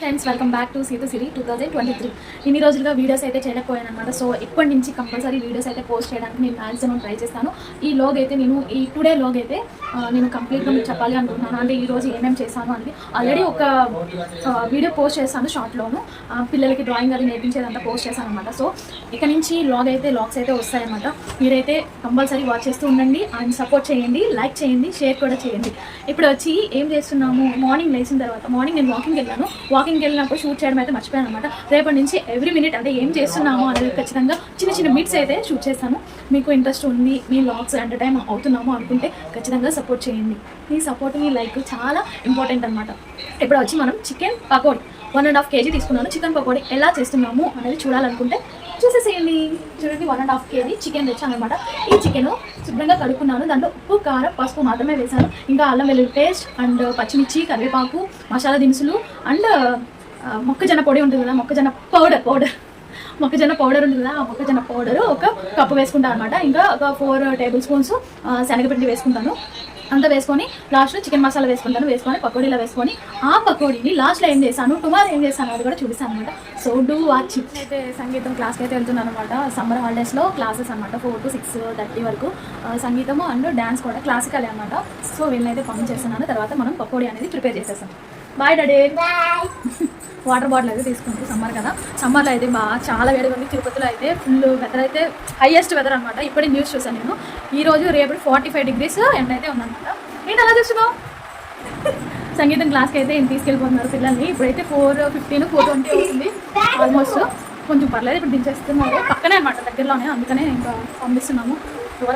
Friends welcome back to Sita Siri two thousand twenty three ఇన్ని రోజులుగా videos అయితే చేయలేకపోయాను అనమాట సో ఇప్పటి నుంచి కంపల్సరీ వీడియోస్ అయితే పోస్ట్ చేయడానికి నేను మ్యాక్సిమం ట్రై చేస్తాను. ఈ లోగ్ అయితే నేను ఈ టుడే లోగ్ అయితే నేను కంప్లీట్గా మీకు చెప్పాలి అనుకుంటున్నాను. అంటే ఈ రోజు ఏమేమి చేశాను అనేది. ఆల్రెడీ ఒక వీడియో పోస్ట్ చేశాను షార్ట్లోను పిల్లలకి డ్రాయింగ్ అది నేర్పించేదంతా పోస్ట్ చేశాను అనమాట సో ఇక నుంచి లాగ్ అయితే లాగ్స్ అయితే వస్తాయన్నమాట. మీరైతే కంపల్సరీ వాచ్ చేస్తూ ఉండండి అండ్ సపోర్ట్ చేయండి లైక్ చేయండి షేర్ కూడా చేయండి. ఇప్పుడు వచ్చి ఏం చేస్తున్నాము? మార్నింగ్ లేచిన తర్వాత మార్నింగ్ నేను వాకింగ్ వెళ్ళాను. వాకింగ్ వెళ్ళినప్పుడు షూట్ చేయడం అయితే మర్చిపోయాను అనమాట రేపటి నుంచి ఎవ్రీ మినిట్ అంటే ఏం చేస్తున్నాము అనేది ఖచ్చితంగా చిన్న చిన్న బిట్స్ అయితే షూట్ చేస్తాను. మీకు ఇంట్రెస్ట్ ఉంది మీ లాగ్స్ ఎంటర్టైన్ అవుతున్నాము అనుకుంటే ఖచ్చితంగా సపోర్ట్ చేయండి. మీ సపోర్ట్ మీ లైక్ చాలా ఇంపార్టెంట్ అనమాట ఇప్పుడు వచ్చి మనం chicken pakodi one and half KG తీసుకున్నాను. చికెన్ పకోడీ ఎలా చేస్తున్నాము అనేది చూడాలనుకుంటే చూసేసేయండి. చూడండి one and half KG chicken తెచ్చాను అనమాట ఈ చికెన్ శుభ్రంగా కడుక్కున్నాను. దాంట్లో ఉప్పు కారం పసుపు మాత్రమే వేశాను ఇంకా అల్లం వెల్లుల్లి పేస్ట్ అండ్ పచ్చిమిర్చి కరివేపాకు మసాలా దినుసులు అండ్ మొక్కజొన్న పొడి ఉంటుంది కదా మొక్కజొన్న పౌడర్ పౌడర్ మొక్కజొన్న పౌడర్ ఉంటుంది కదా ఆ మొక్కజొన్న పౌడర్ ఒక కప్పు వేసుకుంటాను అనమాట ఇంకా ఒక ఫోర్ టేబుల్ స్పూన్స్ శనగపిండి వేసుకుంటాను. అంతా వేసుకొని లాస్ట్లో చికెన్ మసాలా వేసుకుంటాను. వేసుకొని పకోడీలో వేసుకొని ఆ పకోడీని లాస్ట్లో ఏం చేశాను? టుమారో ఏం చేశాను అది కూడా చూపిస్తాను అనమాట సో డూ వాచ్ అయితే సంగీతం క్లాస్కి అయితే వెళ్తున్నాను అనమాట సమ్మర్ హాలిడేస్లో క్లాసెస్ అనమాట ఫోర్ టు సిక్స్ థర్టీ వరకు. సంగీతము అండ్ డ్యాన్స్ కూడా క్లాసికల్ అనమాట సో వీళ్ళనైతే పంపించేస్తున్నాను. తర్వాత మనం పకోడీ అనేది ప్రిపేర్ చేసేస్తాం. బాయ్ డాడీ వాటర్ బాటిల్ అయితే తీసుకుంది. సమ్మర్ కదా. సమ్మర్లో అయితే బాగా చాలా వేడిగా ఉంది. తిరుపతిలో అయితే ఫుల్ వెదర్ అయితే హైయెస్ట్ వెదర్ అనమాట ఇప్పుడే న్యూస్ చూసాను నేను. ఈ రోజు రేపు ఫార్టీ ఫైవ్ డిగ్రీస్ ఎండ అయితే ఉందన్నమాట. ఏంటి అలా చూస్తున్నావు? సంగీతం క్లాస్కి అయితే ఈయన తీసుకెళ్ళిపోతున్నారు పిల్లల్ని. ఇప్పుడైతే ఫోర్ ఫిఫ్టీన్ ఫోర్ ట్వంటీ అవుతుంది. ఆల్మోస్ట్ కొంచెం పర్లేదు ఇప్పుడు దించేస్తున్నారు. పక్కనే అనమాట దగ్గరలోనే. అందుకనే ఇంకా పంపిస్తున్నాము.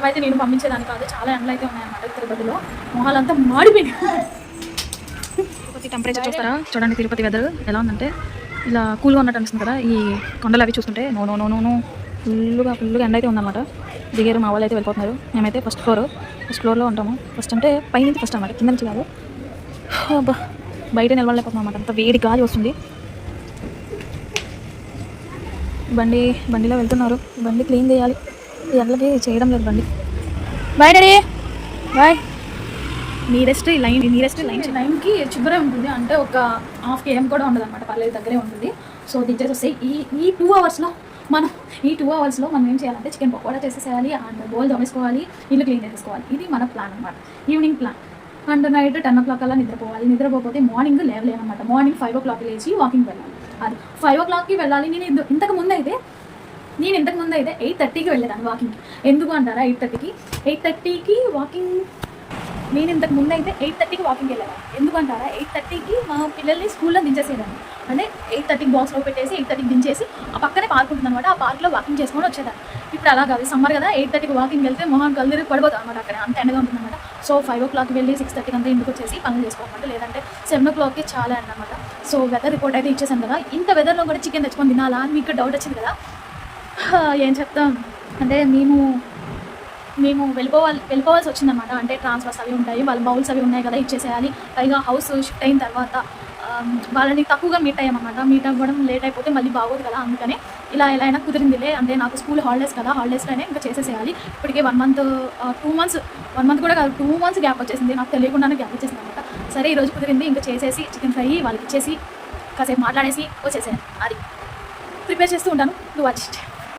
అయితే నేను పంపించేదాన్ని కాదు చాలా ఎండలు అయితే ఉన్నాయన్నమాట తిరుపతిలో. మొహాలంతా మాడిపోయింది తిరుపతి టెంపరేచర్ చూస్తారా? చూడండి తిరుపతి వెదర్ ఎలా ఉందంటే ఇలా కూల్గా ఉన్నట్టు అనిపిస్తుంది కదా ఈ కొండలు అవి చూస్తుంటే no no no no no ఫుల్గా ఫుల్గా ఎండ అయితే ఉందన్నమాట. దిగారు మా వాళ్ళు అయితే వెళ్ళిపోతున్నారు. మేమైతే ఫస్ట్ ఫ్లోర్ ఫస్ట్ ఫ్లోర్లో ఉంటాము. ఫస్ట్ అంటే పైనుంచి ఫస్ట్ అన్నమాట కింద నుంచి కాదు. అబ్బా బయట నిలబడలేకపోతున్నాం అన్నమాట. అంత వేడి గాలి వస్తుంది. బండి బండిలో వెళ్తున్నారు. బండి క్లీన్ చేయాలి. ఈ ఎండలకి చేయడం లేదు బండి. Bye daddy bye nearest line nearest line లైన్కి చివరే ఉంటుంది. అంటే ఒక హాఫ్ కేఎం కూడా ఉండదు అనమాట పర్లేదు దగ్గరే ఉంటుంది. సో దించేసి వస్తే ఈ ఈ టూ అవర్స్లో మనం ఈ టూ అవర్స్లో మనం ఏం చేయాలంటే చికెన్ పకోడా చేసేసేయాలి అండ్ బోల్ దోమేసుకోవాలి ఇల్లు క్లీన్ చేసేసుకోవాలి. ఇది మన ప్లాన్ అనమాట evening plan and night ten o'clock అలా నిద్రపోవాలి. నిద్రపోతే మార్నింగ్ లేవలేనమాట మార్నింగ్ ఫైవ్ ఓ క్లాక్ లేచి వాకింగ్ వెళ్ళాలి. అది ఫైవ్ ఓ క్లాక్కి వెళ్ళాలి. నేను ఇంతకు ముందు అయితే నేను ఇంతకు ముందు అయితే ఎయిట్ థర్టీకి వెళ్ళేదాన్ని వాకింగ్కి ఎందుకు అంటారా? ఎయిట్ థర్టీకి ఎయిట్ థర్టీకి వాకింగ్ నేను ఇంతకు ముందు అయితే ఎయిట్ థర్టీకి వాకింగ్ వెళ్ళేదాన్ని ఎందుకంటారా? ఎయిట్ థర్టీకి మా పిల్లల్ని స్కూల్లో దించేసేదాన్ని. అంటే ఎయిట్ థర్టీకి బాక్స్లో పెట్టేసి ఎయిట్ థర్టీకి దించేసి ఆ పక్కనే పార్క్ ఉంటుంది అనమాట ఆ పార్క్లో వాకింగ్ చేసుకొని వచ్చేదాన్ని. ఇప్పుడు అలా కాదు. సమ్మర్ కదా ఎయిట్ థర్టీకి వాకింగ్ వెళ్తే మొహం కళ్ళు పడిపోతుంది అనమాట అక్కడ. అంత ఎండగా ఉంటుంది అనమాట సో ఫైవ్ ఓ క్లాక్కి వెళ్ళి సిక్స్ థర్టీకి అంతా ఇంటికి వచ్చేసి పనులు చేసుకోవాలన్నమాట. లేదంటే సెవెన్ ఓ క్లాక్కి చాలా అనమాట సో వెదర్ రిపోర్ట్ అయితే ఇచ్చేసాను కదా. ఇంత వెదర్లో కూడా చికెన్ తెచ్చుకొని తినాలా అని మీకు డౌట్ వచ్చింది కదా? ఏం చెప్తాం? అంటే మేము మేము వెళ్ళిపోవాలి వెళ్ళిపోవాల్సి వచ్చిందన్నమాట. అంటే ట్రాన్స్ఫర్స్ అవి ఉంటాయి వాళ్ళ బౌల్స్ అవి ఉన్నాయి కదా ఇచ్చేసేయాలి. పైగా హౌస్ షిఫ్ట్ అయిన తర్వాత వాళ్ళని తక్కువగా మీట్ అయ్యామన్నమాట. మీట్ అవ్వడం లేట్ అయిపోతే మళ్ళీ బాగోదు కదా అందుకనే ఇలా ఎలా అయినా కుదిరిందిలే. అంటే నాకు స్కూల్ హాలిడేస్ కదా హాలిడేస్లోనే ఇంకా చేసేసేయాలి. ఇప్పటికే one month two months one month కూడా కాదు టూ మంత్స్ గ్యాప్ వచ్చేసింది. నాకు తెలియకుండానే గ్యాప్ వచ్చేసింది అనమాట సరే ఈరోజు కుదిరింది ఇంకా చేసేసి చికెన్ ఫ్రై వాళ్ళకి ఇచ్చేసి కాసేపు మాట్లాడేసి వచ్చేసాను అది. ప్రిపేర్ చేస్తూ ఉంటాను. నువ్వు వచ్చి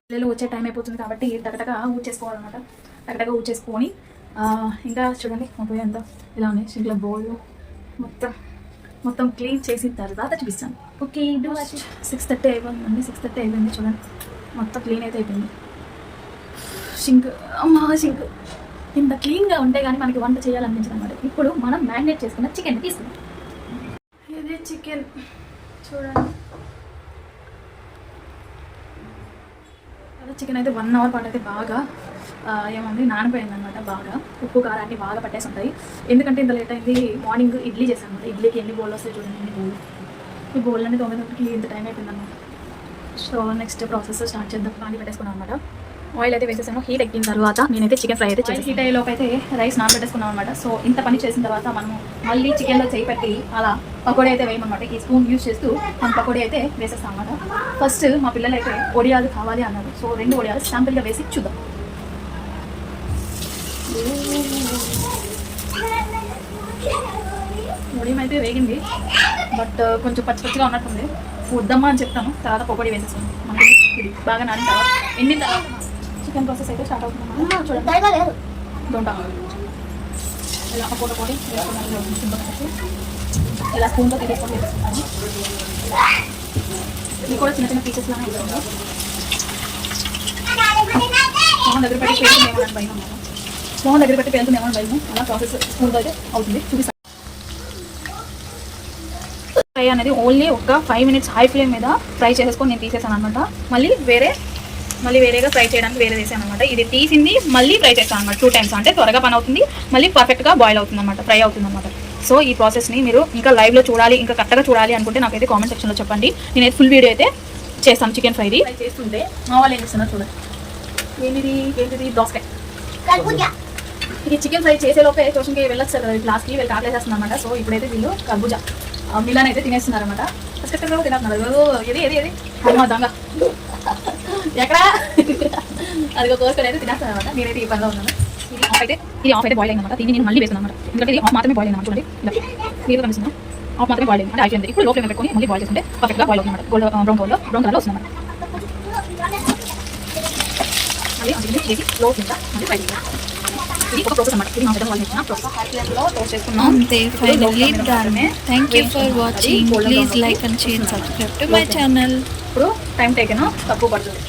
పిల్లలు వచ్చే టైం అయిపోతుంది కాబట్టి టకటగా ఊడ్చేసుకోవాలన్నమాట. చేసుకోవాలన్నమాట ఊడ్చేసుకొని ఆ, ఇంకా చూడండి మా పోయి అంతా ఇలా ఉన్నాయి. సింక్లో బౌల్ మొత్తం మొత్తం క్లీన్ చేసిన తర్వాత చూపిస్తాను. ఓకే డూ సిక్స్ థర్టీ అయిపోయిందండి సిక్స్ థర్టీ అయిపోయింది చూడండి. మొత్తం క్లీన్ అయితే అయిపోయింది. సింక్ అమ్మా సింక్. ఇంత క్లీన్గా ఉంటే కానీ మనకి వంట చేయాలనిపించింది అనమాట ఇప్పుడు మనం మ్యారినేట్ చేసుకున్న చికెన్ తీసుకుందాం. ఇది చికెన్. చూడండి. అదే చికెన్ అయితే వన్ అవర్ పాటు అయితే బాగా ఏమంది? నానిపోయింది అనమాట బాగా. ఉప్పు కారాన్ని బాగా పట్టేసి ఉంటాయి ఎందుకంటే ఇంత లేట్ అయింది మార్నింగ్ ఇడ్లీ చేశాను అనమాట ఇడ్లీకి ఎన్ని బౌల్ వస్తాయి చూడండి ఎన్ని బౌల్. ఈ బౌల్ అన్ని తొమ్మిదికి ఇంత టైం అయిపోయింది అనమాట సో నెక్స్ట్ ప్రాసెస్ స్టార్ట్ చేద్దాం. పానీ పెట్టేసుకున్నాం అనమాట ఆయిల్ అయితే వేసేసాను. హీట్ ఎక్కిన తర్వాత నేనైతే చికెన్ ఫ్రై అయితే చేసి హీట్ అయ్యేలోపు అయితే రైస్ నానబెట్టేసుకున్నాం అనమాట సో ఇంత పని చేసిన తర్వాత మనము మళ్ళీ చికెన్లో చేయి పెట్టి అలా పకోడీ అయితే వేయమన్నమాట. ఈ స్పూన్ యూస్ చేస్తూ మనం పకోడీ అయితే వేసేస్తాం అనమాట ఫస్ట్ మా పిల్లలు అయితే ఒడియాలు కావాలి అన్నారు. సో రెండు ఒడియాలు శాంపిల్గా వేసి చూద్దాం. ఉదయం అయితే వేగింది బట్ కొంచెం పచ్చి పచ్చిగా ఉన్నట్టుంది. వద్దమ్మా అని చెప్తాను తర్వాత పొగడి వేసేస్తాను. మనకి ఇది బాగా నానిన తర్వాత ఎండిన తర్వాత చికెన్ ప్రాసెస్ అయితే స్టార్ట్ అవుతుంది చూడండి దొండ ఇలా పొడి వచ్చి ఇలా స్పూన్తో తీసేసుకొని వేసుకుంటాను. ఇది కూడా చిన్న చిన్న పీసెస్ లాగా మోహన్ దగ్గర పెట్టి భయం అన్నమాట. మోహన్ దగ్గర పెట్టి పేరుతుందేమో అని భయం. అలా ప్రాసెస్ స్పూన్తో అయితే అవుతుంది. చూపిస్తాను ఫ్రై అనేది ఓన్లీ ఒక ఫైవ్ మినిట్స్ హై ఫ్లేమ్ మీద ఫ్రై చేసేసుకొని నేను తీసేసాను అనమాట మళ్ళీ వేరే మళ్ళీ వేరేగా ఫ్రై చేయడానికి వేరే వేసాను అనమాట ఇది తీసింది మళ్ళీ ఫ్రై చేస్తాను అనమాట టూ టైమ్స్ అంటే త్వరగా పని అవుతుంది మళ్ళీ పర్ఫెక్ట్గా బాయిల్ అవుతుంది అనమాట ఫ్రై అవుతుంది అనమాట సో ఈ ప్రాసెస్ని మీరు ఇంకా లైవ్లో చూడాలి ఇంకా కరెక్ట్గా చూడాలి అనుకుంటే నాకైతే కామెంట్ సెక్షన్లో చెప్పండి. నేనైతే ఫుల్ వీడియో అయితే చేస్తాను చికెన్ ఫ్రైది ఫ్రై చేస్తుంటే మా వాళ్ళు ఏం చేస్తున్నారు చూడండి. ఏంటిది? ఏంటిది? దోసకాయ. ఇది చికెన్ ఫ్రై చేసే లోపే ట్యూషన్కి వెళ్ళొచ్చు కదా క్లాస్కి వీళ్ళు కాకలేసేస్తున్నారు అనమాట సో ఇప్పుడైతే వీళ్ళు కర్బూజా మిలాన్ అయితే తినేస్తున్నారు అనమాట ఫస్ట్ తినేస్తున్నారు ఏది ఏది ఏది? అమ్మ దొంగ. ఎక్కడా? అది ఒక కోసుకొని అయితే తినేస్తాను అనమాట నేనైతే ఈ పనిలో ఉన్నాను. ఇది ఆఫ్ అయితే ఇది ఆఫ్ అయితే బాయిల్ అయింది అనమాట దీన్ని నేను మళ్ళీ వేసాను అనమాట ఎందుకంటే ఇది ఆఫ్ మాత్రమే బాయిల్ అయింది చూడండి. ఇలా మీరు కనిపిస్తున్నా ఆఫ్ మాత్రమే బాయిల్ అయింది అంటే అయిపోయింది. ఇప్పుడు లో ఫ్లేమ్ పెట్టుకొని మళ్ళీ బాయిల్ చేసుకుంటే పర్ఫెక్ట్గా బాయిల్ అవుతుంది అనమాట గోల్డ్ బ్రౌన్ కలర్లో బ్రౌన్ కలర్లో వస్తుంది అనమాట మళ్ళీ అందుకని చేసి లో ఫ్లేమ్ మళ్ళీ ఫ్రై చేయాలి ఇది ఒక ప్రాసెస్ అన్నమాట. ఇది మా పెద్ద వాళ్ళు ఇచ్చిన ప్రాసెస్ హై ఫ్లేమ్లో టోస్ట్ చేసుకున్నాం అంతే finally done thank you for watching please like and share subscribe to my channel ఇప్పుడు టైం టేకెన్ తక్కువ పడుతుంది.